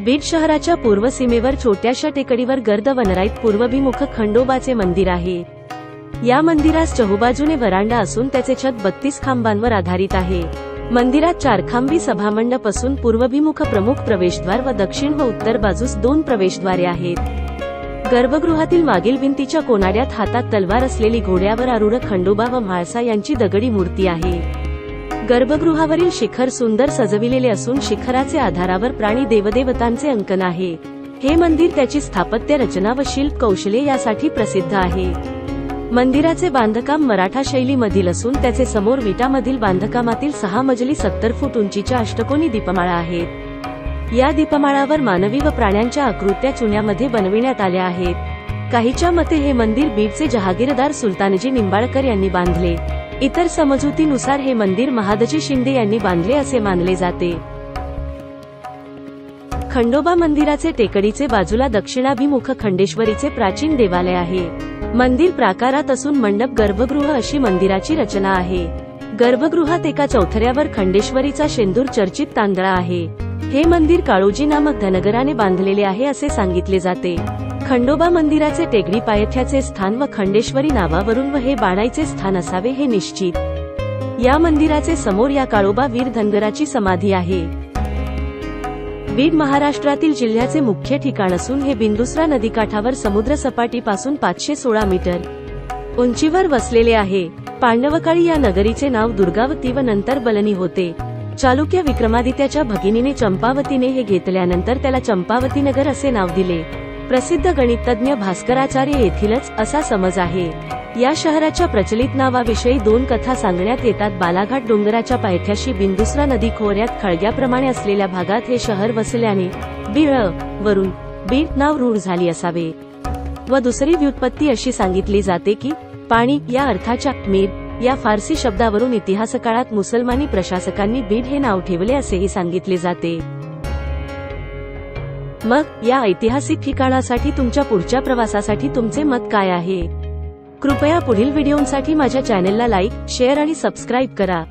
बीड शहराच्या पूर्व सीमेवर छोट्याशा टेकडीवर गर्द वनराईत पूर्वभिमुख खंडोबाचे मंदिर आहे. या मंदिरास चहूबाजूने वरांडा असून त्याचे छत बत्तीस खांबांवर आधारित आहे. मंदिरात चारखांबी सभामंडप असून पूर्वभिमुख प्रमुख प्रवेशद्वार व दक्षिण व उत्तर बाजूस दोन प्रवेशद्वारे आहेत. गर्भगृहातील मागील भिंतीच्या कोनाड्यात हातात तलवार असलेली घोड्यावर आरूढ खंडोबा व म्हाळसा यांची दगडी मूर्ती आहे. गर्भगृहावरील शिखर सुंदर सजविलेले असून शिखराचे आधारावर प्राणी देवदेवतांचे अंकन आहे. हे मंदिर त्याची स्थापत्य रचना व शिल्प कौशल्य यासाठी प्रसिद्ध आहे. मंदिराचे बांधकाम मराठा शैलीमधील असून त्याचे समोर विटामधील बांधकामातील सहा मजली सत्तर फूट उंचीच्या अष्टकोनी दीपमाळा आहेत. या दीपमाळावर मानवी व प्राण्यांच्या आकृत्या चुन्यामध्ये बनविण्यात आल्या आहेत. काहीच्या मते हे मंदिर बीडचे जहागीरदार सुलतानजी निंबाळकर यांनी बांधले. इतर समजुतीनुसार हे मंदिर महादजी शिंदे यांनी बांधले असे मानले जाते. खंडोबा मंदिराचे टेकडीचे बाजूला दक्षिणाभिमुख खंडेश्वरीचे प्राचीन देवालय आहे. मंदिर प्राकारात असून मंडप गर्भगृह अशी मंदिराची रचना आहे. गर्भगृहात एका चौथऱ्यावर खंडेश्वरीचा शेंदूर चर्चित तांदळा आहे. हे मंदिर काळोजी नामक धनगराने बांधलेले आहे असे सांगितले जाते. खंडोबा मंदिराचे टेकडी पायथ्याचे स्थान व खंडेश्वरी नावावरून व हे बाणाईचे स्थान असावे हे निश्चित. या मंदिराचे समोर या काळोबा वीर धनगराची समाधी आहे. बीड महाराष्ट्रातील जिल्ह्याचे मुख्य ठिकाण असून हे बिंदुसरा नदीकाठावर समुद्र सपाटीपासून पाचशे सोळा मीटर उंचीवर वसलेले आहे. पांडवकाळी या नगरीचे नाव दुर्गावती व नंतर बलनी होते. चालुक्य विक्रमादित्याच्या भगिनीने चंपावतीने हे घेतल्यानंतर त्याला चंपावती नगर असे नाव दिले. प्रसिद्ध गणितज्ञ भास्कराचार्य येथीलच असा समज आहे. या शहराच्या प्रचलित नावाविषयी दोन कथा सांगण्यात येतात. बालाघाट डोंगराच्या पायथ्याशी बिंदुसरा नदी खोऱ्यात खळग्याप्रमाणे असलेल्या भागात हे शहर वसल्याने बिळ वरून बीट नाव रूढ झाली असावे. व दुसरी व्युत्पत्ती अशी सांगितली जाते की पाणी या अर्थाच्या मीर या फारसी शब्दावरून इतिहासकाळात मुसलमानी प्रशासकांनी बीड हे नाव ठेवले असेही सांगितले जाते. मग या ऐतिहासिक ठिकाणासाठी तुमच्या पुढच्या प्रवासासाठी तुमचे मत काय आहे? कृपया पुढील व्हिडिओसाठी माझ्या चॅनेलला लाईक शेअर आणि सबस्क्राईब करा.